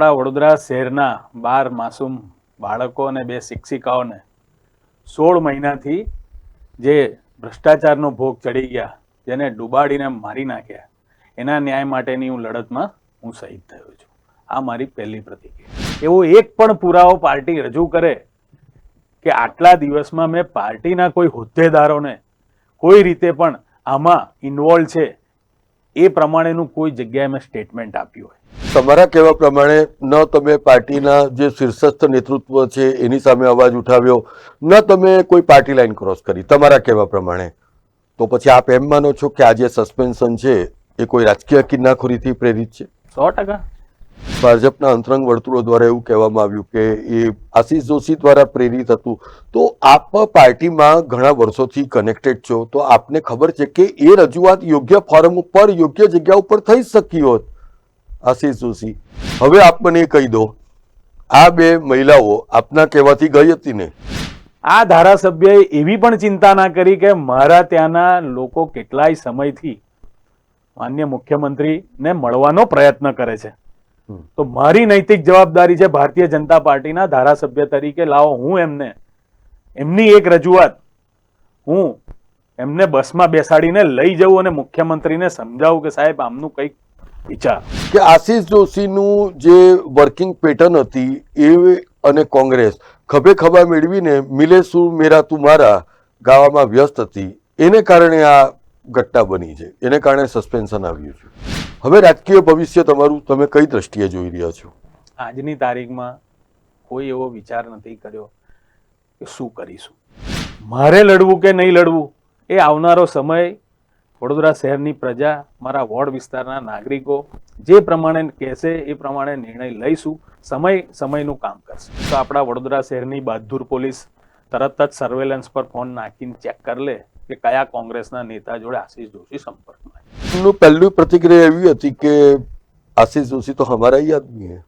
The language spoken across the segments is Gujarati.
આપણા વડોદરા શહેરના બાર માસૂમ બાળકો અને બે શિક્ષિકાઓને સોળ મહિનાથી જે ભ્રષ્ટાચારનો ભોગ ચડી ગયા, જેને ડૂબાડીને મારી નાખ્યા, એના ન્યાય માટેની હું લડતમાં હું શહીદ થયો છું. આ મારી પહેલી પ્રતિક્રિયા. એવો એક પણ પુરાવો પાર્ટી રજૂ કરે કે આટલા દિવસમાં મેં પાર્ટીના કોઈ હોદ્દેદારોને કોઈ રીતે પણ આમાં ઇન્વોલ્વ છે, એ પ્રમાણેનું કોઈ જગ્યાએ મેં સ્ટેટમેન્ટ આપ્યું હોય. તમારા કહેવા પ્રમાણે ન તમે પાર્ટીના જે શીર્ષસ્થ નેતૃત્વ છે એની સામે અવાજ ઉઠાવ્યો ન તમે કોઈ પાર્ટી લાઈન ક્રોસ કરી. તમારા કહેવા પ્રમાણે. તો પછી આપ એમ માનો છો કે આ જે સસ્પેન્શન છે એ કોઈ રાજકીય કિન્નાખોરીથી પ્રેરિત છે? સો ટકા. ભાજપના અંતરંગ વર્તુળો દ્વારા એવું કહેવામાં આવ્યું કે એ આશીષ જોશી દ્વારા પ્રેરિત હતું. તો આપ પાર્ટીમાં ઘણા વર્ષોથી કનેક્ટેડ છો. તો આપને ખબર છે કે એ રજૂઆત યોગ્ય ફોરમ ઉપર યોગ્ય જગ્યા ઉપર થઈ શકી હોત. આશીષ જોશી. હવે આપ મને કહી દો આ બે મહિલાઓ આપના કહેવાથી ગઈ હતી ને? આ ધારાસભ્યએ એવી પણ ચિંતા ના કરી કે મારા ત્યાંના લોકો કેટલાય સમયથી માન્ય મુખ્યમંત્રીને મળવાનો પ્રયત્ન કરે છે. તો મારી નૈતિક જવાબદારી છે ભારતીય જનતા પાર્ટીના ધારાસભ્ય તરીકે લાવો. હું એમને એમની એક રજૂઆત હું એમને બસમાં બેસાડીને લઈ જઉં અને મુખ્યમંત્રીને સમજાવું કે સાહેબ આમનું કંઈક વિચાર. કે આશીષ જોશીનું જે વર્કિંગ પેટર્ન હતી એ અને કોંગ્રેસ ખભે ખભા મેળવીને મિલે શું મેરા તું મારા ગાવામાં વ્યસ્ત હતી. એને કારણે આ ઘટના બની છે. એને કારણે સસ્પેન્શન આવ્યું છે. હવે રાજકીય ભવિષ્ય તમારું તમે કઈ દ્રષ્ટિએ જોઈ રહ્યા છો? આજની તારીખમાં કોઈ એવો વિચાર નથી કર્યો કે શું કરીશું. મારે લડવું કે નહીં લડવું એ આવનારો સમય વડોદરા શહેરની પ્રજા મારા વોર્ડ વિસ્તારના નાગરિકો જે પ્રમાણે કહેશે એ પ્રમાણે નિર્ણય લઈશું સમય સમયનું કામ કરશે. તો આપણા વડોદરા શહેરની બહાદુર પોલીસ તરત જ સર્વેલન્સ પર ફોન નાખીને ચેક કરી લે કે કયા કોંગ્રેસના નેતા જોડે આશીષ જોશી સંપર્કમાં. એમનું પહેલું પ્રતિક્રિયા એવી હતી કે આશીષ જોશી તો હમારા ही આદમી હે.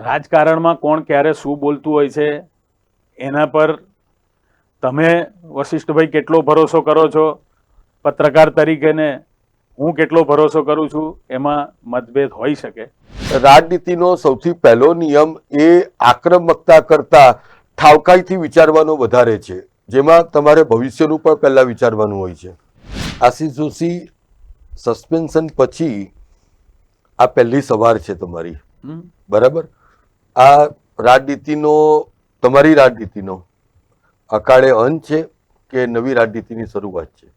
રાજકારણમાં કોણ ક્યારે શું બોલતું હોય છે એના પર તમે વશિષ્ઠભાઈ કેટલો ભરોસો કરો છો? પત્રકાર તરીકેને હું કેટલો ભરોસો કરું છું એમાં મતભેદ હોઈ શકે. રાજનીતિનો સૌથી પહેલો નિયમ એ આક્રમકતા કરતા ઠાવકાઈથી વિચારવાનો વધારે છે. જેમાં તમારે ભવિષ્યનું પણ પહેલાં વિચારવાનું હોય છે. આશીષ જોશી સસ્પેન્શન પછી આ પહેલી સવાર છે તમારી. બરાબર? આ રાજનીતિનો તમારી રાજનીતિનો અકાળે અંત છે કે નવી રાજનીતિની શરૂઆત છે?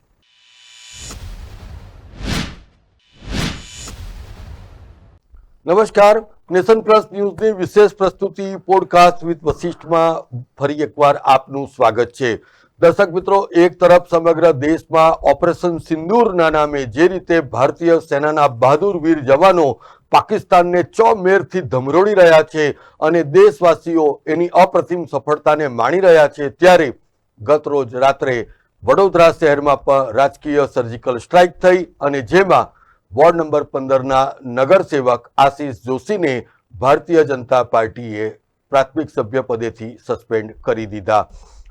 નમસ્કાર. નેશન પ્લસ ન્યૂઝની વિશેષ પ્રસ્તુતિ પોડકાસ્ટ વિથ વશિષ્ઠમાં ફરી એકવાર આપનું સ્વાગત છે. દર્શક મિત્રો, એક તરફ સમગ્ર દેશમાં ઓપરેશન સિંદૂરના નામે જે રીતે ભારતીય સેનાના બહાદુર વીર જવાનો પાકિસ્તાનને ચોમેરથી ધમરોળી રહ્યા છે અને દેશવાસીઓ એની અપ્રતિમ સફળતાને માણી રહ્યા છે ત્યારે ગત રોજ રાત્રે વડોદરા શહેરમાં પણ રાજકીય સર્જિકલ સ્ટ્રાઇક થઈ અને જેમાં વોર્ડ નંબર પંદરના નગરસેવક આશિષ જોશીને ભારતીય જનતા પાર્ટીએ પ્રાથમિક સભ્ય પદેથી સસ્પેન્ડ કરી દીધા.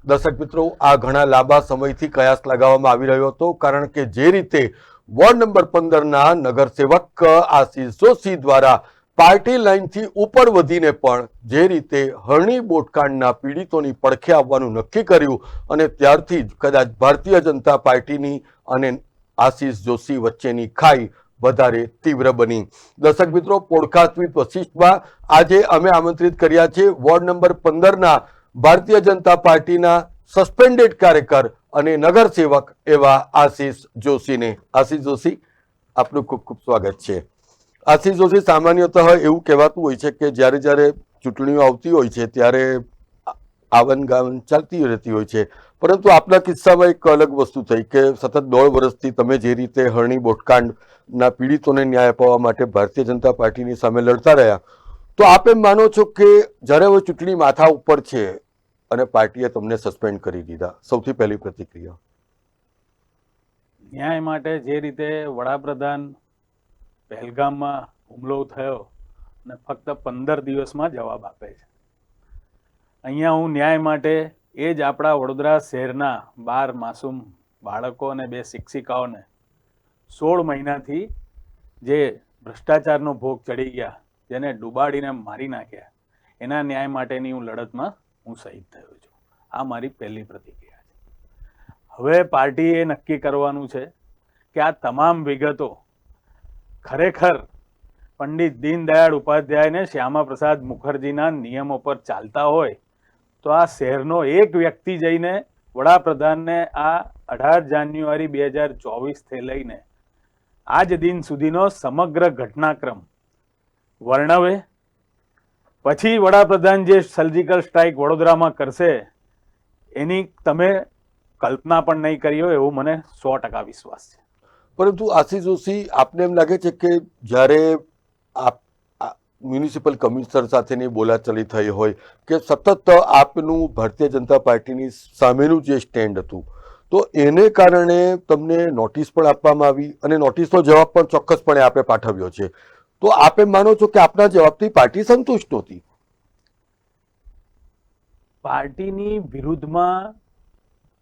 દર્શક મિત્રો, આ ઘણા લાંબા સમયથી કયાસ લગાવવામાં આવી રહ્યો હતો, કારણ કે જે રીતે વોર્ડ નંબર પંદરના નગરસેવક આશિષ જોશી દ્વારા પાર્ટી લાઇનથી ઉપર વધીને પણ જે રીતે હરણી બોટકાંડના પીડિતોની પડખે આવવાનું નક્કી કર્યું અને ત્યારથી જ કદાચ ભારતીય જનતા પાર્ટીની અને આશિષ જોશી વચ્ચેની ખાઈ વધારે તીવ્ર બની. દર્શક મિત્રો પોડકાસ્ટ વિથ વશિષ્ઠમાં આજે અમે આમંત્રિત કર્યા છે. વોર્ડ નંબર પંદરના ભારતીય જનતા પાર્ટીના સસ્પેન્ડેડ કાર્યકર અને નગરસેવક એવા આશીષ જોશીને. આશીષ જોશી, આપનું ખૂબ ખૂબ સ્વાગત છે. આશીષ જોશી, સામાન્યતઃ એવું કહેવાતું હોય છે કે જ્યારે જ્યારે ચૂંટણીઓ આવતી હોય છે ત્યારે આવન ગાવન ચાલતી રહેતી હોય છે. પરંતુ આપના કિસ્સામાં એક અલગ વસ્તુ થઈ કે સતત દોઢ વર્ષથી તમે જે રીતે હરણી બોટકાંડના પીડિતોને ન્યાય અપાવવા માટે ભારતીય જનતા પાર્ટીની સામે લડતા રહ્યા. તો આપ એમ માનો છો કે જ્યારે હવે ચૂંટણી માથા ઉપર છે અને પાર્ટીએ તમને સસ્પેન્ડ કરી દીધા, સૌથી પહેલી પ્રતિક્રિયા? ન્યાય માટે જે રીતે વડાપ્રધાન પહેલગામમાં હુમલો થયો અને ફક્ત પંદર દિવસમાં જવાબ આપે છે. અહીંયા હું ન્યાય માટે એ જ આપણા વડોદરા શહેરના બાર માસૂમ બાળકો અને બે શિક્ષિકાઓને સોળ મહિનાથી જે ભ્રષ્ટાચારનો ભોગ ચડી ગયા, જેને ડુબાડીને મારી નાખ્યા, એના ન્યાય માટેની હું લડતમાં હું શહીદ થયો છું. આ મારી પહેલી પ્રતિક્રિયા છે. હવે પાર્ટીએ નક્કી કરવાનું છે કે આ તમામ વિગતો ખરેખર પંડિત દીનદયાળ ઉપાધ્યાયને શ્યામાપ્રસાદ શ્યામા પ્રસાદ મુખર્જીના નિયમો પર ચાલતા હોય, તો આ શહેરનો એક વ્યક્તિ જઈને વડાપ્રધાનને આ અઢાર જાન્યુઆરી બે હજાર ચોવીસથી લઈને આજ દિન સુધીનો સમગ્ર ઘટનાક્રમ. વર્ણવે, પછી વડાપ્રધાન જે સર્જિકલ સ્ટ્રાઇક વડોદરામાં કરશે, એની તમે કલ્પના પણ નહીં કરી હોય એવો મને સો ટકા વિશ્વાસ છે. પરંતુ આશીષ જોશી, આપને એમ લાગે છે કે જ્યારે આપ મ્યુનિસિપલ કમિશનર સાથેની બોલાચાલી થઈ હોય કે સતત આપનું ભારતીય જનતા પાર્ટીની સામેનું જે સ્ટેન્ડ હતું તો એને કારણે તમને નોટિસ પણ આપવામાં આવી અને નોટિસનો જવાબ પણ ચોક્કસપણે આપે પાઠવ્યો છે. તો આપે માનો છો કે આપના જવાબથી પાર્ટી સંતુષ્ટ નહોતી? પાર્ટીની વિરુદ્ધમાં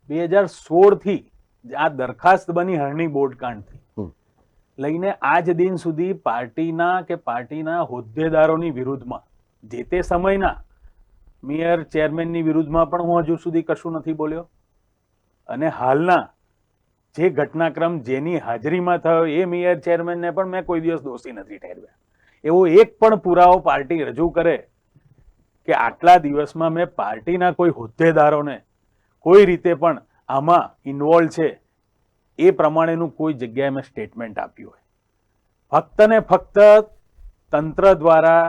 બે હજાર સોળથી આ દરખાસ્ત બની હરણી બોર્ડકાંડથી હમ. લઈને આજ દિન સુધી પાર્ટીના કે પાર્ટીના હોદ્દેદારોની વિરુદ્ધમાં જે તે સમયના મેયર ચેરમેનની વિરુદ્ધમાં પણ હું હજુ સુધી કશું નથી બોલ્યો. અને હાલના જે ઘટનાક્રમ જેની હાજરીમાં થયો, એ મેયર ચેરમેનને પણ મેં કોઈ દિવસ દોષી નથી ઠેરવ્યા. એવો એક પણ પુરાવો પાર્ટી રજૂ કરે કે આટલા દિવસમાં મેં પાર્ટીના કોઈ હોદ્દેદારોને કોઈ રીતે પણ આમાં ઇન્વોલ્વ છે, એ પ્રમાણેનું કોઈ જગ્યાએ મેં સ્ટેટમેન્ટ આપ્યું હોય. ફક્ત ને ફક્ત તંત્ર દ્વારા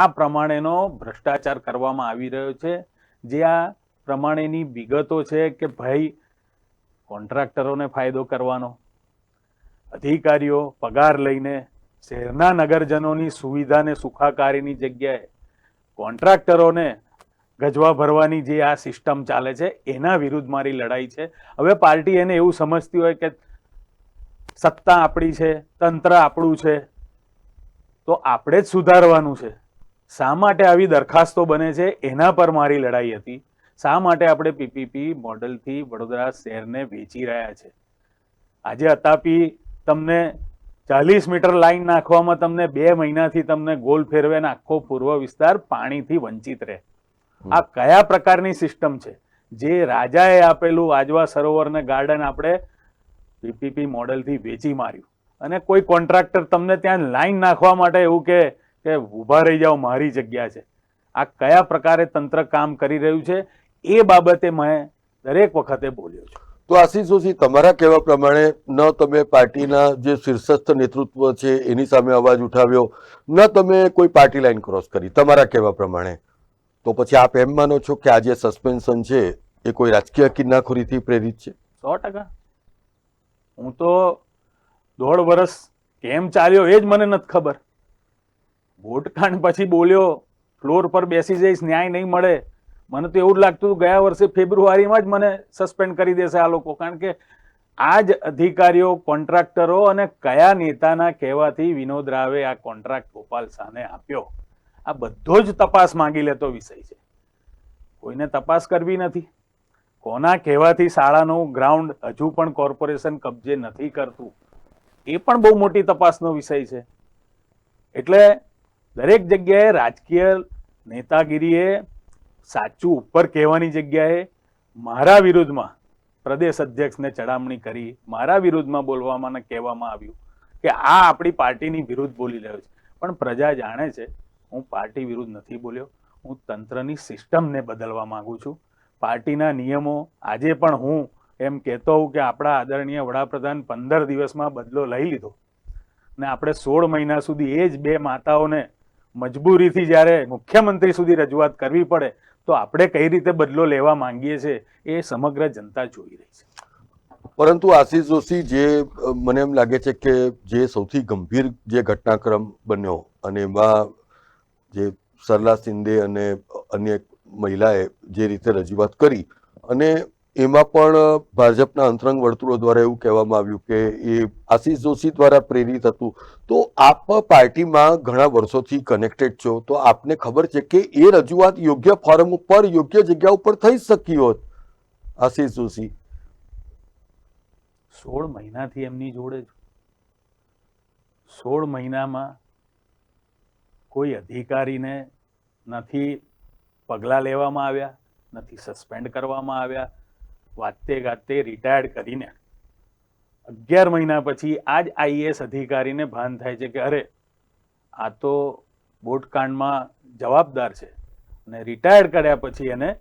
આ પ્રમાણેનો ભ્રષ્ટાચાર કરવામાં આવી રહ્યો છે. જે આ પ્રમાણેની વિગતો છે કે ભાઈ કોન્ટ્રાક્ટરોને ફાયદો કરવાનો, અધિકારીઓ પગાર લઈને શહેરના નગરજનોની સુવિધાને સુખાકારીની જગ્યાએ કોન્ટ્રાક્ટરોને ગજવા ભરવાની જે આ સિસ્ટમ ચાલે છે, એના વિરુદ્ધ મારી લડાઈ છે. હવે પાર્ટી એને એવું સમજતી હોય કે સત્તા આપણી છે, તંત્ર આપણું છે, તો આપણે જ સુધારવાનું છે. શા માટે આવી દરખાસ્તો બને છે? એના પર મારી લડાઈ હતી. શા માટે આપણે પીપીપી મોડલથી વડોદરા શહેરને વેચી રહ્યા છે? આજે અતાપી તમને ચાલીસ મીટર લાઈન નાખવામાં તમને બે મહિનાથી તમને ગોલ ફેરવે ને આખો પૂર્વ વિસ્તાર પાણીથી વંચિત રહે. આ કયા પ્રકારની સિસ્ટમ છે? જે રાજાએ આપેલું આજવા સરોવરને ગાર્ડન આપણે પીપીપી મોડલથી વેચી માર્યું. અને કોઈ કોન્ટ્રાક્ટર તમને ત્યાં લાઈન નાખવા માટે એવું કે કે ઊભા રહી જાઓ મારી જગ્યા છે. આ કયા પ્રકારે તંત્ર કામ કરી રહ્યું છે? એ બાબતે મેં દરેક વખતે બોલ્યો છું. તો આશીષ જોશી તમારા કહેવા પ્રમાણે ન તમે પાર્ટીના જે શીર્ષસ્થ નેતૃત્વ છે એની સામે અવાજ ઉઠાવ્યો ન તમે કોઈ પાર્ટી લાઈન ક્રોસ કરી તમારા કહેવા પ્રમાણે. તો પછી આપ એમ માનો છો કે આ જે સસ્પેન્શન છે એ કોઈ રાજકીય કિન્નાખોરીથી પ્રેરિત છે? સો ટકા. હું તો દોઢ વર્ષ કેમ ચાલ્યો એ જ મને નથી ખબર. વોટકાંડ પછી બોલ્યો ફ્લોર પર બેસી જઈશ ન્યાય નહીં મળે. મને તો એવું લાગતું હતું, ગયા વર્ષે ફેબ્રુઆરીમાં જ મને સસ્પેન્ડ કરી દેશે આ લોકો. કારણ કે આ જ અધિકારીઓ, કોન્ટ્રાક્ટરો અને કયા નેતાના કહેવાથી વિનોદ રાવે આ કોન્ટ્રાક્ટ ગોપાલ શાહને આપ્યો. આ બધો જ તપાસ માંગી લેતો વિષય છે. કોઈને તપાસ કરવી નથી. કોના કહેવાથી શાળાનું ગ્રાઉન્ડ હજુ પણ કોર્પોરેશન કબજે નથી કરતું. એ પણ બહુ મોટી તપાસનો વિષય છે. એટલે દરેક જગ્યાએ રાજકીય નેતાગીરીએ સાચું ઉપર કહેવાની જગ્યાએ મારા વિરુદ્ધમાં પ્રદેશ અધ્યક્ષને ચડામણી કરી મારા વિરુદ્ધમાં બોલવામાં કહેવામાં આવ્યું કે આ આપણી પાર્ટીની વિરુદ્ધ બોલી રહ્યો છે. પણ પ્રજા જાણે છે, હું પાર્ટી વિરુદ્ધ નથી બોલ્યો. હું તંત્રની સિસ્ટમને બદલવા માંગુ છું. પાર્ટીના નિયમો આજે પણ હું એમ કહેતો હોઉં કે આપણા આદરણીય વડાપ્રધાન પંદર દિવસમાં બદલો લઈ લીધો. ને આપણે સોળ મહિના સુધી એ જ બે માતાઓને મજબૂરીથી જ્યારે મુખ્યમંત્રી સુધી રજૂઆત કરવી પડે તો આપણે કઈ રીતે બદલો લેવા માંગીએ છીએ એ સમગ્ર જનતા જોઈ રહી છે. પરંતુ આશીષ જોશી જે મને એમ લાગે છે કે જે સૌથી ગંભીર જે ઘટનાક્રમ બન્યો અને એમાં જે સરલા શિંદે અને અન્ય મહિલાએ જે રીતે રજૂઆત કરી અને એમાં પણ ભાજપના અંતરંગ વર્તુળો દ્વારા એવું કહેવામાં આવ્યું કે એ આશીષ જોશી દ્વારા પ્રેરિત હતું. તો આપ પાર્ટીમાં ઘણા વર્ષોથી કનેક્ટેડ છો. તો આપને ખબર છે કે એ રજૂઆત યોગ્ય ફોરમ ઉપર, યોગ્ય જગ્યા ઉપર થઈ શકી હોત, આશીષ જોશી? સોળ મહિનાથી એમની જોડે સોળ મહિનામાં કોઈ અધિકારીને નથી પગલાં લેવામાં આવ્યા, નથી સસ્પેન્ડ કરવામાં આવ્યા. વાતે ગાતે રિટાયર્ડ કરીને અગિયાર મહિના પછી આ જ આઈએએસ અધિકારીને ભાન થાય છે કે અરે, આ તો બોટકાંડમાં જવાબદાર છે. અને રિટાયર્ડ કર્યા પછી એને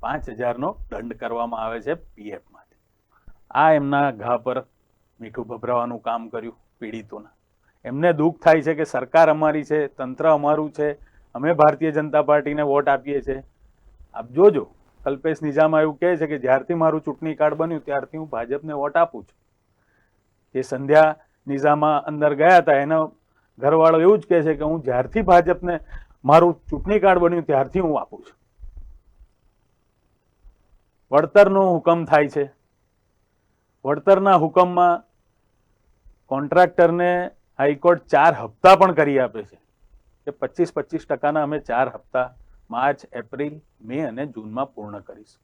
પાંચ હજારનો દંડ કરવામાં આવે છે પીએફમાંથી આ એમના ઘા પર મીઠું ભભરાવાનું કામ કર્યું પીડિતોના. એમને દુઃખ થાય છે કે સરકાર અમારી છે, તંત્ર અમારું છે, અમે ભારતીય જનતા પાર્ટીને વોટ આપીએ છીએ. આપ જોજો. કલ્પેશ નિઝામા એવું કહે છે કે જ્યારથી મારું ચૂંટણી કાર્ડ બન્યું, ત્યારથી હું ભાજપને વોટ આપું છું. જે સંધ્યા નિઝામા અંદર ગયા હતા, એનો ઘરવાળો એવું જ કહે છે કે હું જ્યારથી ભાજપને મારું ચૂંટણી કાર્ડ બન્યું, ત્યારથી હું આપું છું. વળતરનો હુકમ થાય છે. વળતરના હુકમમાં કોન્ટ્રાક્ટરને હાઈકોર્ટ ચાર હપ્તા પણ કરી આપે છે. કે પચીસ પચીસ ટકાના અમે ચાર હપ્તા માર્ચ, એપ્રિલ, મે અને જૂનમાં પૂર્ણ કરીશું.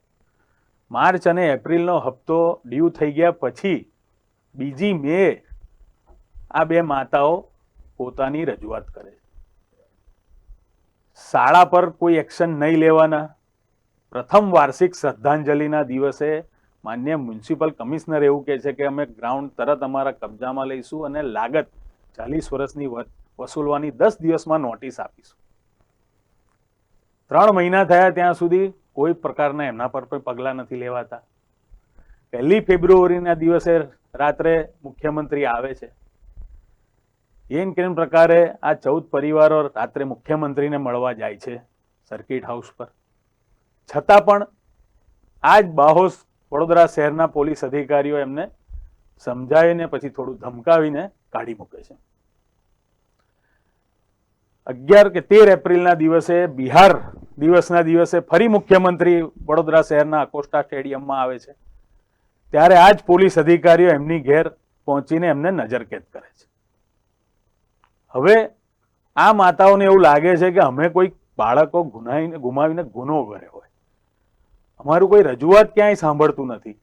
માર્ચ અને એપ્રિલનો હપ્તો ડ્યુ થઈ ગયા પછી બીજી મે આ બે માતાઓ પોતાની રજૂઆત કરે. શાળા પર કોઈ એક્શન નહીં લેવાના. પ્રથમ વાર્ષિક શ્રદ્ધાંજલિના દિવસે માન્ય મ્યુનિસિપલ કમિશનર એવું કહે છે કે અમે ગ્રાઉન્ડ તરત અમારા કબજામાં લઈશું અને લાગત ચાલીસ વર્ષની વસૂલવાની દસ દિવસમાં નોટિસ આપીશું. ત્રણ મહિના થયા ત્યાં સુધી કોઈ પ્રકારના એમના પર કોઈ પગલાં નથી લેવાતા. પહેલી ફેબ્રુઆરીના દિવસે રાત્રે મુખ્યમંત્રી આવે છે. એન કેમ પ્રકારે આ ચૌદ પરિવારો રાત્રે મુખ્યમંત્રીને મળવા જાય છે સર્કિટ હાઉસ પર. છતાં પણ આ જ બાહોશ વડોદરા શહેરના પોલીસ અધિકારીઓ એમને સમજાવીને પછી થોડું ધમકાવીને કાઢી મૂકે છે. અગિયાર કે તેર એપ્રિલના દિવસે બિહાર દિવસના દિવસે ફરી મુખ્યમંત્રી વડોદરા શહેરના અકોસ્ટા સ્ટેડિયમમાં આવે છે. ત્યારે આ જ પોલીસ અધિકારીઓ એમની ઘેર પહોંચીને એમને નજરકેદ કરે છે. હવે આ માતાઓને એવું લાગે છે કે અમે કોઈ બાળકો ગુનાઈને, ગુમાવીને ગુનો કર્યો હોય. અમારું કોઈ રજૂઆત ક્યાંય સાંભળતું નથી.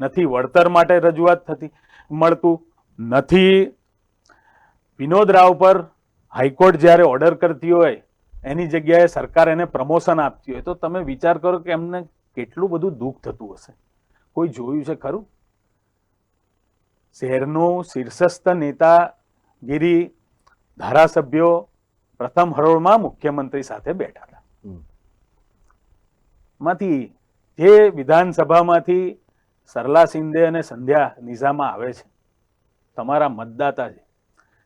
નથી વળતર માટે રજૂઆત થતી, મળતું નથી. વિનોદ રાવ પર હાઈકોર્ટ જ્યારે ઓર્ડર કરતી હોય એની જગ્યાએ સરકાર એને પ્રમોશન આપતી હોય તો તમે વિચાર કરો કે એમને કેટલું બધું દુઃખ થતું હશે. કોઈ જોયું છે ખરું? શહેરનું શીર્ષસ્થ નેતાગીરી ધારાસભ્યો પ્રથમ હરોળમાં મુખ્યમંત્રી સાથે બેઠા હતા. માંથી જે વિધાનસભામાંથી સરલા શિંદે અને સંધ્યા નિઝામાં આવે છે તમારા મતદાતા છે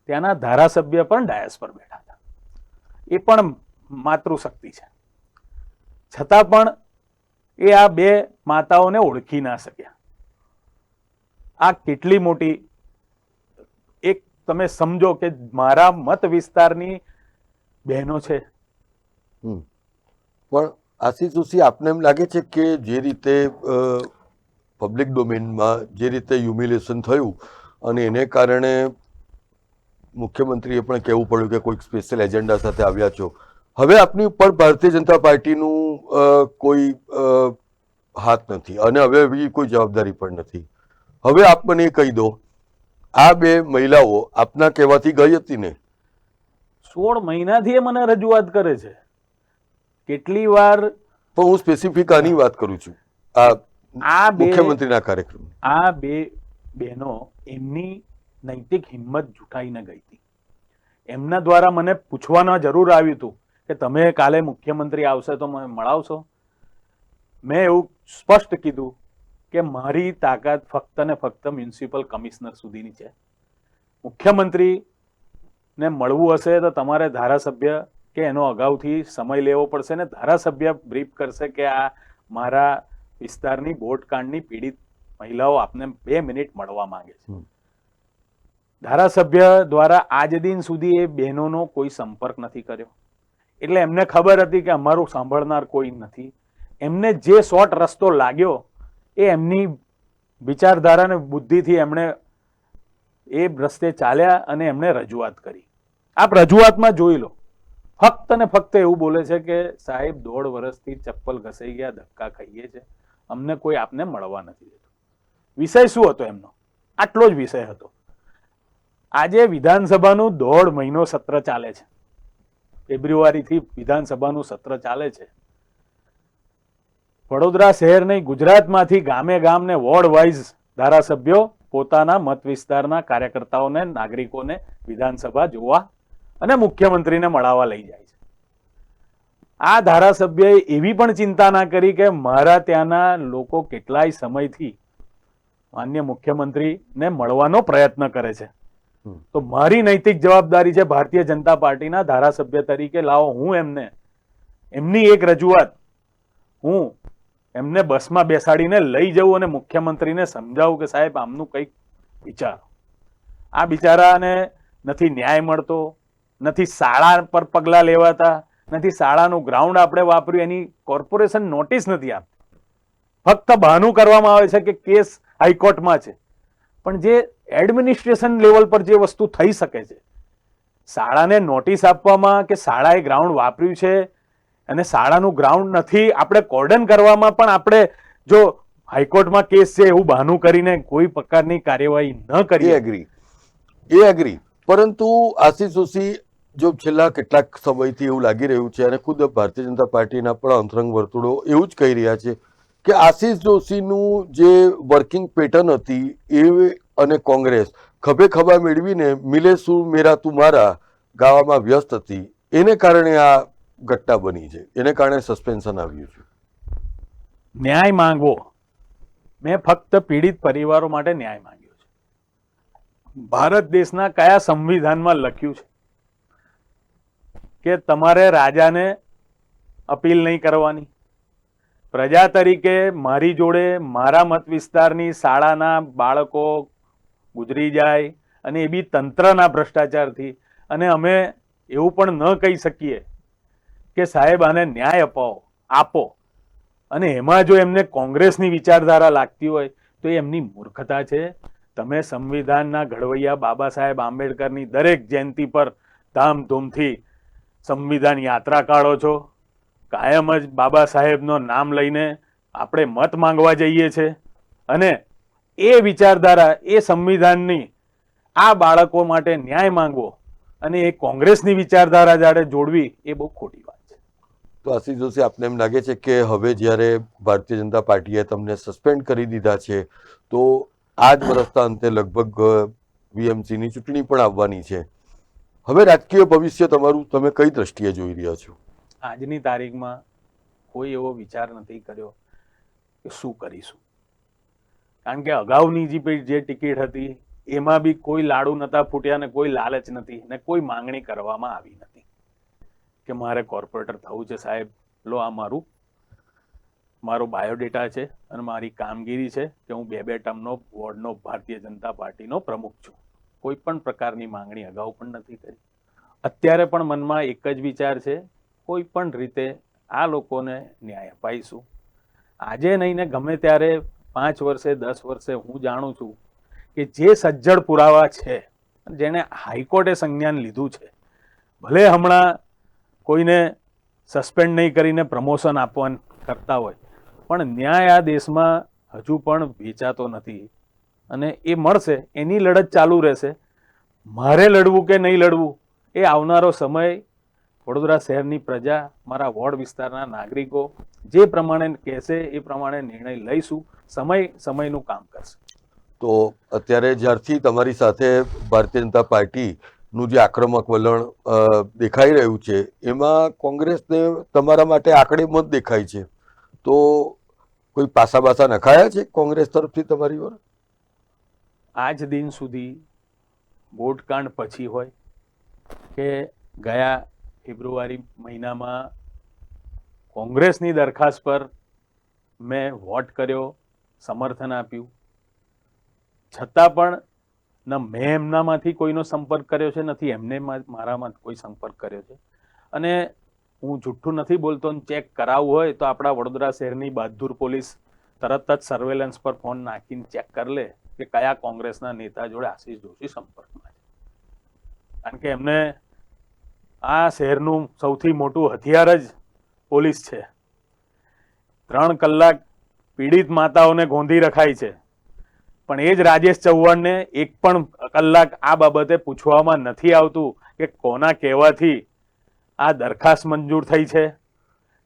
ત્યાંના ધારાસભ્ય પણ ડાયસ પર બેઠા હતા. એ પણ માતૃશક્તિ છે. છતાં પણ એ આ બે માતાઓને ઓળખી ના શક્યા. આ કેટલી મોટી એક તમે સમજો કે મારા મત વિસ્તારની બહેનો છે. પણ આશીષ જોશી, આપને એમ લાગે છે કે જે રીતે પબ્લિક ડોમેનમાં જે રીતે હ્યુમિલેશન થયું અને એને કારણે મુખ્યમંત્રીએ પણ કહેવું પડ્યું કે કોઈક સ્પેશિયલ એજન્ડા સાથે આવ્યા છો. હવે આપની ઉપર ભારતીય જનતા પાર્ટીનું કોઈ હાથ નથી અને હવે એવી કોઈ જવાબદારી પણ નથી. હવે આપ મને કહી દો આ બે મહિલાઓ આપના કહેવાથી ગઈ હતી ને? સોળ મહિનાથી એ મને રજૂઆત કરે છે. કેટલી વાર પણ હું સ્પેસિફિક આની વાત કરું છું. આ આ મુખ્યમંત્રીના કાર્યક્રમ આ બે બહેનો એમની નૈતિક હિંમત જુટાઈને ગઈ હતી. એમના દ્વારા મને પૂછવાના જરૂર આવ્યું હતું કે તમે કાલે મુખ્યમંત્રી આવશે તો મને મળાવશો? મેં એવું સ્પષ્ટ કીધું કે મારી તાકાત ફક્ત ને ફક્ત મ્યુનિસિપલ કમિશનર સુધીની છે. મુખ્યમંત્રી ને મળવું હશે તો તમારે ધારાસભ્ય કે એનો અગાઉથી સમય લેવો પડશે ને ધારાસભ્ય બ્રીફ કરશે કે આ મારા વિસ્તારની બોટકાંડની પીડિત મહિલાઓ આપને બે મિનિટ મળવા માંગે છે. ધારાસભ્ય દ્વારા આજ દિન સુધી એ બહેનોનો કોઈ સંપર્ક નથી કર્યો. એટલે એમને ખબર હતી કે અમારું સાંભળનાર કોઈ નથી. એમને જે શોર્ટ રસ્તો લાગ્યો, એ એમની વિચારધારાને બુદ્ધિથી એમણે એ રસ્તે ચાલ્યા અને એમણે રજૂઆત કરી. આપ રજૂઆતમાં જોઈ લો. ફક્ત ને ફક્ત એવું બોલે છે કે, સાહેબ, દોઢ વર્ષથી ચપ્પલ ઘસાઈ ગયા, ધક્કા ખાઈએ છે. અમને કોઈ આપને મળવા નથી દેતું. વિષય શું હતો એમનો? આટલો જ વિષય હતો. આજે વિધાનસભાનું દોઢ મહિનો સત્ર ચાલે છે. ફેબ્રુઆરીથી વિધાનસભાનું સત્ર ચાલે છે. વડોદરા શહેર નહીં, ગુજરાતમાંથી ગામે ગામ ને વોર્ડ વાઇઝ ધારાસભ્યો પોતાના મત વિસ્તારના કાર્યકર્તાઓને, નાગરિકોને વિધાનસભા જોવા અને મુખ્યમંત્રીને મળાવવા લઈ જાય છે. આ ધારાસભ્યએ એવી પણ ચિંતા ના કરી કે મારા ત્યાંના લોકો કેટલાય સમયથી માન્ય મુખ્યમંત્રીને મળવાનો પ્રયત્ન કરે છે. તો મારી નૈતિક જવાબદારી છે ભારતીય જનતા પાર્ટીના ધારાસભ્ય તરીકે. લાવો, હું એમને, એમની એક રજૂઆત. હું એમને બસમાં બેસાડીને લઈ જવું અને મુખ્યમંત્રીને સમજાવું કે સાહેબ, આમનું કંઈક વિચારો. આ બિચારાને નથી ન્યાય મળતો, નથી શાળા પર પગલાં લેવાતા, નથી શાળાનું ગ્રાઉન્ડ આપણે વાપર્યું, એની કોર્પોરેશન નોટિસ નથી આપતી. ફક્ત બહાનું કરવામાં આવે છે કે કેસ હાઈકોર્ટમાં છે. પણ જે એડમિનિસ્ટ્રેશન લેવલ પર જે વસ્તુ થઈ શકે છે. શાળાને નોટિસ આપવામાં કે શાળાએ ગ્રાઉન્ડ વાપર્યું છે અને શાળાનું ગ્રાઉન્ડ નથી આપણે કોર્ડન કરવામાં પણ આપણે જો હાઈકોર્ટમાં કેસ છે એવું બહાનું કરીને કોઈ પ્રકારની કાર્યવાહી ન કરી કરીએ. એગ્રી એ એગ્રી પરંતુ આશિષ જોશી જો છેલ્લા કેટલાક સમયથી એવું લાગી રહ્યું છે અને ખુદ ભારતીય જનતા પાર્ટીના પણ અંતરંગ વર્તુળો એવું જ કહી રહ્યા છે કે આશીષ જોશીનું જે વર્કિંગ પેટર્ન હતી એ અને કોંગ્રેસ. ખભે ખભા મેળવીને, મિલે શું મેરા તું મારા ગાવામાં વ્યસ્ત હતી. એને કારણે આ ઘટના બની છે. એને કારણે સસ્પેન્શન આવ્યું છે. ન્યાય માંગવો. મેં ફક્ત પીડિત પરિવારો માટે ન્યાય માંગ્યો છે. ભારત દેશના કયા સંવિધાનમાં લખ્યું છે? કે તમારે રાજાને અપીલ નહીં કરવાની. પ્રજા તરીકે મારી જોડે મારા મત વિસ્તારની શાળાના બાળકો ગુજરી જાય અને એ બી તંત્રના ભ્રષ્ટાચારથી. અને અમે એવું પણ ન કહી શકીએ કે સાહેબ આને ન્યાય અપાવો, આપો. અને એમાં જો એમને કોંગ્રેસની વિચારધારા લાગતી હોય, તો એમની મૂર્ખતા છે. તમે સંવિધાનના ઘડવૈયા બાબા સાહેબ આંબેડકરની દરેક જયંતિ પર ધામધૂમથી સંવિધાન યાત્રા કાઢો છો. કાયમ જ બાબા સાહેબનું નામ લઈને આપણે મત માંગવા જઈએ છે. અને એ વિચારધારા એ સંવિધાનની આ બાળકો માટે ન્યાય માંગવો અને એ કોંગ્રેસની વિચારધારા જાડે જોડવી એ બહુ ખોટી વાત છે. તો આશીષ જોશી આપને એમ લાગે છે કે હવે જ્યારે ભારતીય જનતા પાર્ટીએ તમને સસ્પેન્ડ કરી દીધા છે તો આ જ વર્ષના અંતે લગભગ વીએમસીની ચૂંટણી પણ આવવાની છે. હવે રાજકીય ભવિષ્ય તમારું તમે કઈ દ્રષ્ટિએ જોઈ રહ્યા છો? આજની તારીખમાં કોઈ એવો વિચાર નથી કર્યો કે શું કરીશું. કારણ કે અગાઉની જે જે ટિકિટ હતી, એમાં બી કોઈ લાડુ નતા ફૂટ્યા ને કોઈ લાલચ નથી ને કોઈ માંગણી કરવામાં આવી નથી કે મારે કોર્પોરેટર થવું છે સાહેબ. લો, આ મારું, મારો બાયોડેટા છે અને મારી કામગીરી છે કે હું બે બે ટર્મનો વોર્ડનો ભારતીય જનતા પાર્ટીનો પ્રમુખ છું. કોઈ પણ પ્રકારની માંગણી અગાઉ પણ નથી કરી. અત્યારે પણ મનમાં એક જ વિચાર છે, કોઈ પણ રીતે આ લોકોને ન્યાય અપાઈશું. આજે નહીં ને ગમે ત્યારે પાંચ વર્ષે, દસ વર્ષે હું જાણું છું કે જે સજ્જડ પુરાવા છે, જેણે હાઈકોર્ટે સંજ્ઞાન લીધું છે, ભલે હમણાં કોઈને સસ્પેન્ડ નહીં કરીને પ્રમોશન આપવા કરતા હોય, પણ ન્યાય આ દેશમાં હજુ પણ વેચાતો નથી. અને એ મળશે, એની લડત ચાલુ રહેશે. મારે લડવું કે નહીં લડવું, એ આવનારો સમય વડોદરા શહેરની પ્રજા મારા વોર્ડ વિસ્તારના નાગરિકો જે પ્રમાણે કહેશે એ પ્રમાણે નિર્ણય લઈશું સમય સમયનું કામ કરશે. તો અત્યારે જ્યારથી તમારી સાથે ભારતીય જનતા પાર્ટીનું જે આક્રમક વલણ દેખાઈ રહ્યું છે એમાં કોંગ્રેસને તમારા માટે આંકડે મત દેખાય છે. તો કોઈ પાસા બાસા નખાયા છે કોંગ્રેસ તરફથી તમારી પર આજ દિન સુધી વોટકાંડ પછી હોય કે ગયા ફેબ્રુઆરી મહિનામાં કોંગ્રેસની દરખાસ્ત પર મેં વોટ કર્યો, સમર્થન આપ્યું. છતાં પણ ન મેં એમનામાંથી કોઈનો સંપર્ક કર્યો છે, નથી એમને મારામાં કોઈ સંપર્ક કર્યો છે. અને હું જુઠ્ઠું નથી બોલતો ચેક કરાવવું હોય તો આપણા વડોદરા શહેરની બહાદુર પોલીસ તરત જ સર્વેલન્સ પર ફોન નાખીને ચેક કરી લે કે કયા કોંગ્રેસના નેતા જોડે આશીષ જોશી સંપર્કમાં છે. કારણ કે એમને આ શહેરનું સૌથી મોટું હથિયાર જ પોલીસ છે. ત્રણ કલાક પીડિત માતાઓને ગોંધી રખાય છે. પણ એ જ રાજેશ ચૌહાણને એક પણ કલાક આ બાબતે પૂછવામાં નથી આવતું કે કોના કહેવાથી આ દરખાસ્ત મંજૂર થઈ છે.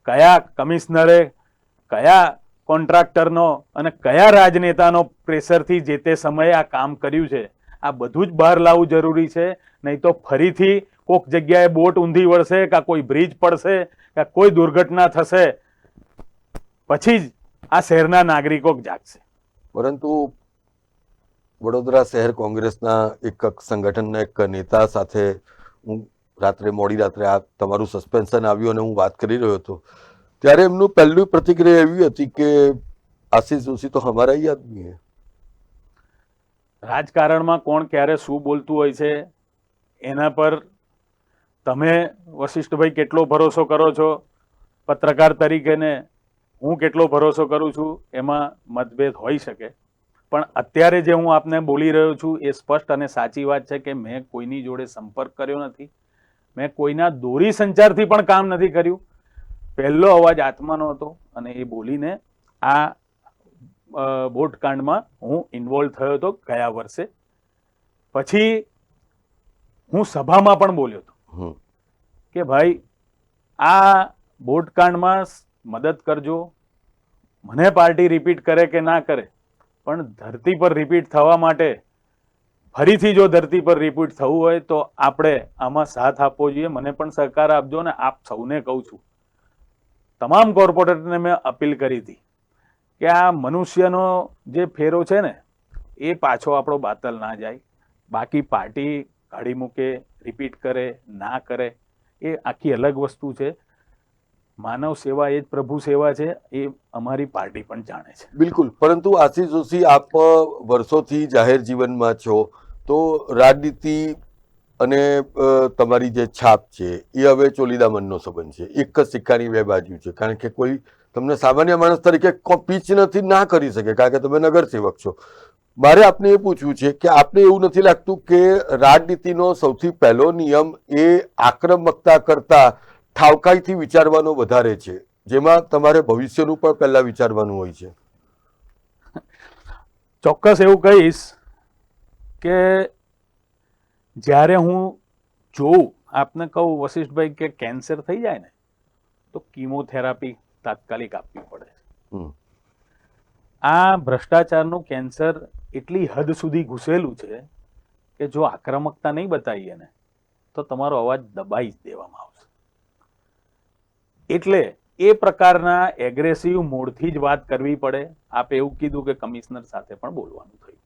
કયા કમિશનરે કયા કોન્ટ્રાક્ટરનો અને કયા રાજનેતાનો પ્રેશરથી જે તે સમયે આ કામ કર્યું છે. આ બધું જ બહાર લાવવું જરૂરી છે. નહીં તો ફરીથી કોઈક જગ્યાએ બોટ ઊંધી વળશે કાં કોઈ બ્રિજ પડશે કાં કોઈ દુર્ઘટના થશે પછી જ આ શહેરના નાગરિકો જાગશે. પરંતુ વડોદરા શહેર કોંગ્રેસના એક સંગઠનના એક નેતા સાથે હું રાત્રે મોડી રાત્રે આ તમારું સસ્પેન્શન આવ્યું અને હું વાત કરી રહ્યો હતો ત્યારે એમનું પહેલું પ્રતિક્રિયા એવી હતી કે આશીષ જોશી તો અમારા ही આદમી હે. રાજકારણમાં કોણ ક્યારે શું બોલતું હોય છે એના પર તમે વશિષ્ઠભાઈ કેટલો ભરોસો કરો છો? પત્રકાર તરીકેને હું કેટલો ભરોસો કરું છું? એમાં મતભેદ હોઈ શકે. પણ અત્યારે જે હું આપને બોલી રહ્યો છું એ સ્પષ્ટ અને સાચી વાત છે કે મેં કોઈની જોડે સંપર્ક કર્યો નથી. મેં કોઈના દોરી સંચારથી પણ કામ નથી કર્યું. પહેલો અવાજ આત્માનો હતો અને એ બોલીને આ બોટકાંડમાં હું ઇન્વોલ્વ થયો હતો ગયા વર્ષે. પછી હું સભામાં પણ બોલ્યો હતો. કે ભાઈ, આ બોટકાંડમાં મદદ કરજો. મને પાર્ટી રિપીટ કરે કે ના કરે, પણ ધરતી પર રિપીટ થવા માટે, ફરીથી જો ધરતી પર રિપીટ થવું હોય તો આપણે આમાં સાથ આપવો જોઈએ. મને પણ સહકાર આપજો અને આપ સૌને કહું છું. તમામ કોર્પોરેટરને મેં અપીલ કરી હતી કે આ મનુષ્યનો જે ફેરો છે ને, એ પાછો આપણો બાતલ ના જાય. બાકી પાર્ટી કાઢી મૂકે રિપીટ કરે, ના કરે, એ આખી અલગ વસ્તુ છે. માનવ સેવા એ જ પ્રભુ સેવા છે, એ અમારી પાર્ટી પણ જાણે છે. બિલકુલ. પરંતુ આશીષ જોશી, આપ વર્ષોથી જાહેર જીવનમાં છો, તો રાજનીતિ અને તમારી જે છાપ છે, એ હવે ચોલીદામનનો સંબંધ છે. એક જ સિક્કાની બે બાજુ છે. કારણ કે કોઈ તમને સામાન્ય માણસ તરીકે પીચ નથી, ના કરી શકે, કારણ કે તમે નગરસેવક છો. મારે આપને એ પૂછવું છે કે આપને એવું નથી લાગતું કે રાજનીતિનો સૌથી પહેલો નિયમ એ આક્રમકતા કરતા ઠાવકાઈથી વિચારવાનો વધારે છે? જેમાં તમારે ભવિષ્યનું પણ પહેલા વિચારવાનું હોય છે. ચોક્કસ એવું કહીશ કે જ્યારે હું જોઉં આપને કહું વશિષ્ઠભાઈ કે કેન્સર થઈ જાય ને તો કીમોથેરાપી તાત્કાલિક આપવી પડે. આ ભ્રષ્ટાચારનું કેન્સર એટલી હદ સુધી ઘૂસેલું છે કે જો આક્રમકતા નહીં બતાવીએ ને તો તમારો અવાજ દબાઈ જ દેવામાં આવશે. એટલે એ પ્રકારના એગ્રેસિવ મૂળથી જ વાત કરવી પડે. આપે એવું કીધું કે કમિશનર સાથે પણ બોલવાનું થયું.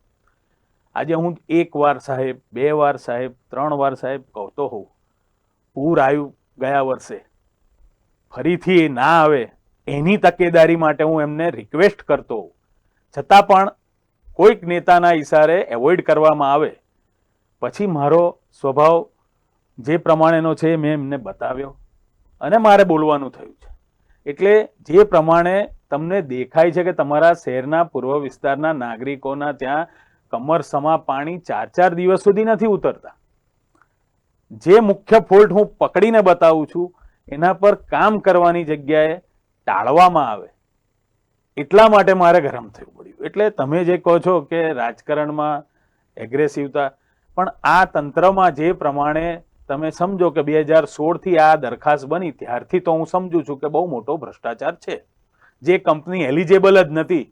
આજે હું એક વાર સાહેબ, બે વાર સાહેબ, ત્રણ વાર સાહેબ કહેતો હોઉં, પૂર આવ્યું ગયા વર્ષે. ફરીથી ના આવે. એની તકેદારી માટે હું એમને રિક્વેસ્ટ કરતો છતાં પણ કોઈક નેતાના ઈશારે એવોઇડ કરવામાં આવે. પછી મારો સ્વભાવ જે પ્રમાણેનો છે મેં એમને બતાવ્યો અને મારે બોલવાનું થયું છે. એટલે જે પ્રમાણે તમને દેખાય છે કે તમારા શહેરના પૂર્વ વિસ્તારના નાગરિકોના ત્યાં કમર સમા પાણી ચાર ચાર દિવસ સુધી નથી ઉતરતા. જે મુખ્ય ફોલ્ટ હું પકડીને બતાવું છું, એના પર કામ કરવાની જગ્યાએ ટાળવામાં આવે. એટલા માટે મારે ગરમ થયું પડ્યું. એટલે તમે જે કહો છો કે રાજકારણમાં એગ્રેસિવતા પણ આ તંત્રમાં જે પ્રમાણે તમે સમજો કે બે હજાર સોળથી આ દરખાસ્ત બની, ત્યારથી તો હું સમજુ છું કે બહુ મોટો ભ્રષ્ટાચાર છે. જે કંપની એલિજેબલ જ નથી,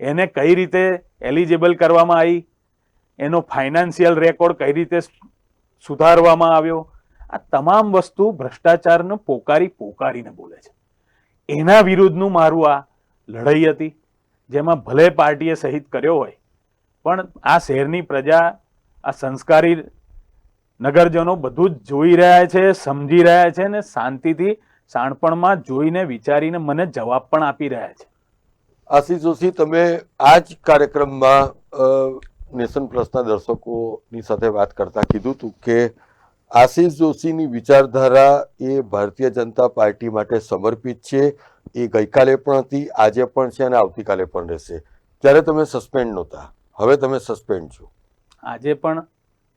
એને કઈ રીતે એલિજેબલ કરવામાં આવી, એનો ફાઇનાન્શિયલ રેકોર્ડ કઈ રીતે સુધારવામાં આવ્યો, આ તમામ વસ્તુ ભ્રષ્ટાચારને પોકારી પોકારીને બોલે છે. એના વિરુદ્ધનું મારું આ લડાઈ હતી, જેમાં ભલે પાર્ટીએ શહીદ કર્યો હોય, પણ આ શહેરની પ્રજા, આ સંસ્કારી નગરજનો બધું જ જોઈ રહ્યા છે, સમજી રહ્યા છે અને શાંતિથી શાણપણમાં જોઈને વિચારીને મને જવાબ પણ આપી રહ્યા છે. આશીષ જોશી, તમે આ જ કાર્યક્રમમાં નેશન પ્લસના દર્શકોની સાથે વાત કરતા કીધું હતું કે આશીષ જોશીની વિચારધારા એ ભારતીય જનતા પાર્ટી માટે સમર્પિત છે. એ ગઈકાલે પણ હતી, આજે પણ છે અને આવતીકાલે પણ રહેશે. ત્યારે તમે સસ્પેન્ડ નહોતા. હવે તમે સસ્પેન્ડ છો. આજે પણ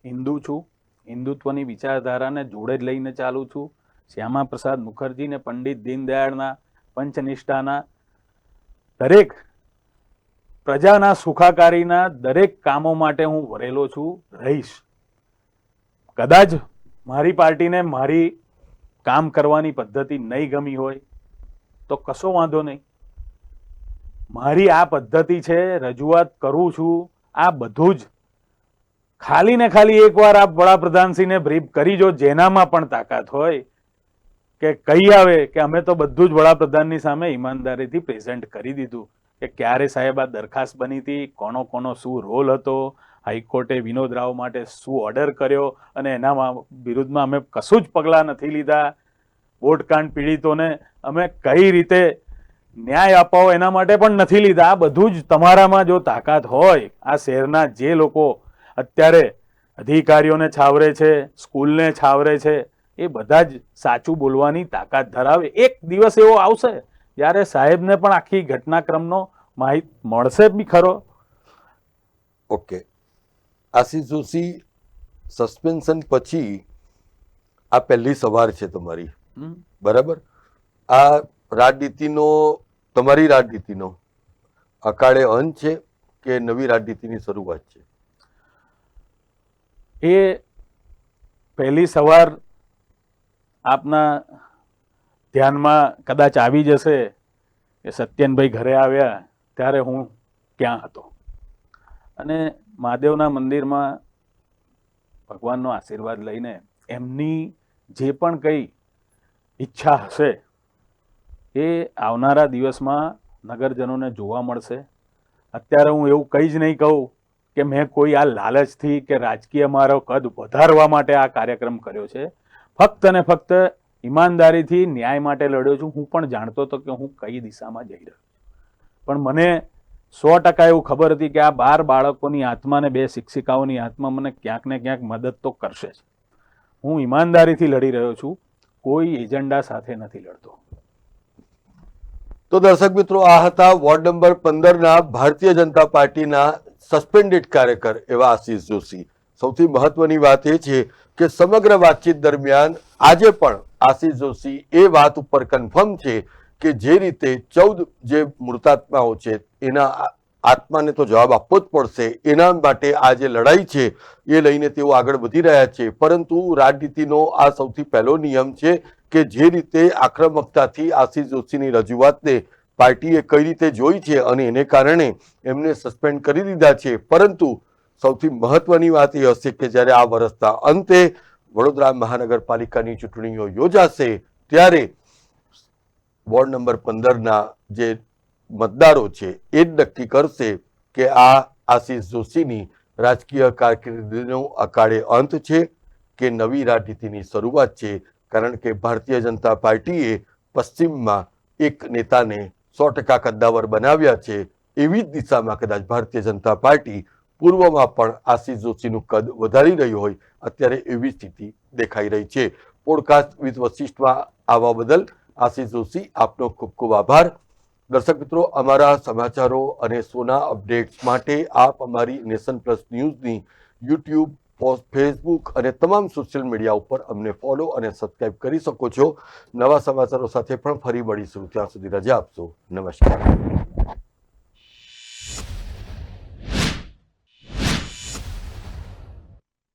હિન્દુ છું. હિન્દુત્વની વિચારધારાને જોડે જ લઈને ચાલું છું. શ્યામા પ્રસાદ મુખર્જી ને પંડિત દીનદયાળના પંચનિષ્ઠાના દરેક પ્રજાના સુખાકારીના દરેક કામો માટે હું વરેલો છું, રહીશ. કદાચ મારી પાર્ટીને મારી કામ કરવાની પદ્ધતિ નહીં ગમી હોય તો કશો વાંધો નહીં. મારી આ પદ્ધતિ છે, રજૂઆત કરું છું, આ બધું જ. ખાલી ને ખાલી એકવાર આપ વડાપ્રધાનશ્રીને બ્રીફ કરી જો, જેનામાં પણ તાકાત હોય, કે કહી આવે, કે અમે તો બધું જ વડાપ્રધાનની સામે ઈમાનદારીથી પ્રેઝન્ટ કરી દીધું, કે ક્યારે સાહેબ આ દરખાસ્ત બની હતી, કોનો કોનો શું રોલ હતો, હાઈકોર્ટે વિનોદ રાવ માટે શું ઓર્ડર કર્યો, અને એના વિરુદ્ધમાં અમે કશું જ પગલાં નથી લીધા. વોટકાંડ પીડિતોને અમે કઈ રીતે ન્યાય અપાવો એના માટે પણ નથી લીધા. આ બધું જ તમારામાં જો તાકાત હોય, આ શહેરના જે લોકો અત્યારે અધિકારીઓને છાવરે છે, સ્કૂલને છાવરે છે, એ બધા જ સાચું બોલવાની તાકાત ધરાવે. એક દિવસ એવો આવશે જ્યારે સાહેબને પણ આખી ઘટનાક્રમનો માહિત મળશે બી ખરો. ઓકે. આશીષ જોશી, સસ્પેન્શન પછી આ પહેલી સવાર છે તમારી. બરાબર? આ રાજનીતિનો, તમારી રાજનીતિનો અકાળે અંત છે કે નવી રાજનીતિની શરૂઆત છે? એ પહેલી સવાર આપના ધ્યાનમાં કદાચ આવી જશે કે સત્યનભાઈ ઘરે આવ્યા ત્યારે હું ક્યાં હતો. અને મહાદેવના મંદિરમાં ભગવાનનો આશીર્વાદ લઈને એમની જે પણ કંઈ ઈચ્છા હશે એ આવનારા દિવસમાં નગરજનોને જોવા મળશે. અત્યારે હું એવું કંઈ જ નહીં કહું કે મેં કોઈ આ લાલચથી કે રાજકીય મારો કદ વધારવા માટે આ કાર્યક્રમ કર્યો છે. ફક્ત ને ફક્ત ઈમાનદારીથી ન્યાય માટે લડ્યો છું. હું પણ જાણતો હતો કે હું કઈ દિશામાં જઈ રહ્યો પણ મને સો ટકા એવું ખબર હતી કે આ બાર બાળકોની આત્મા ને બે શિક્ષિકાઓની આત્મા મને ક્યાંક ને ક્યાંક મદદ તો કરશે જ. હું ઈમાનદારીથી લડી રહ્યો છું. કોઈ એજન્ડા સાથે નથી લડતો. તો દર્શક મિત્રો, આ હતા વોર્ડ નંબર પંદરના ભારતીય જનતા પાર્ટીના સસ્પેન્ડેડ કાર્યકર એવા આશીષ જોશી. સૌથી મહત્વની વાત એ છે કે સમગ્ર વાતચીત દરમિયાન આજે પણ આશીષ જોશી એ વાત ઉપર કન્ફર્મ છે કે જે રીતે ચૌદ જે મૃતાત્માઓ છે, એના આત્માને તો જવાબ આપવો જ પડશે. એના માટે આ જે લડાઈ છે, એ લઈને તેઓ આગળ વધી રહ્યા છે. પરંતુ રાજનીતિનો આ સૌથી પહેલો નિયમ છે કે જે રીતે આક્રમકતાથી આશીષ જોશીની રજૂઆતને પાર્ટીએ કઈ રીતે જોઈ છે અને એને કારણે એમને સસ્પેન્ડ કરી દીધા છે. પરંતુ સૌથી મહત્વની વાત એ હશે કે જ્યારે આ વર્ષના અંતે વડોદરા મહાનગરપાલિકાની ચૂંટણીઓ યોજાશે, ત્યારે વોર્ડ નંબર પંદરના જે મતદારો છે એ જ નક્કી કરશે કે આ આશીષ જોશીની રાજકીય કારકિર્દીનો અકાળે અંત છે કે નવી રાજનીતિની શરૂઆત છે. કારણ કે ભારતીય જનતા પાર્ટીએ પશ્ચિમમાં એક નેતાને સો ટકા કદ્દાવર બનાવ્યા છે એવી જ દિશામાં કદાચ ભારતીય જનતા પાર્ટી પૂર્વમાં પણ આશીષ જોશીનું કદ વધારી રહ્યું હોય અત્યારે એવી સ્થિતિ દેખાઈ રહી છે. પોડકાસ્ટ વિથ વશિષ્ઠમાં આવવા બદલ આશીષ જોશી આપનો ખૂબ ખૂબ આભાર. દર્શક મિત્રો, અમારા સમાચારો અને સોના અપડેટ્સ માટે આપ અમારી નેશન પ્લસ ન્યૂઝની યુટ્યુબ ફેસબુક અને તમામ સોશિયલ મીડિયા ઉપર અમને ફોલો અને સબસ્ક્રાઇબ કરી શકો છો. નવા સમાચારો સાથે પણ ફરી મળીશું ત્યાં સુધી રજા આપશો. નમસ્કાર.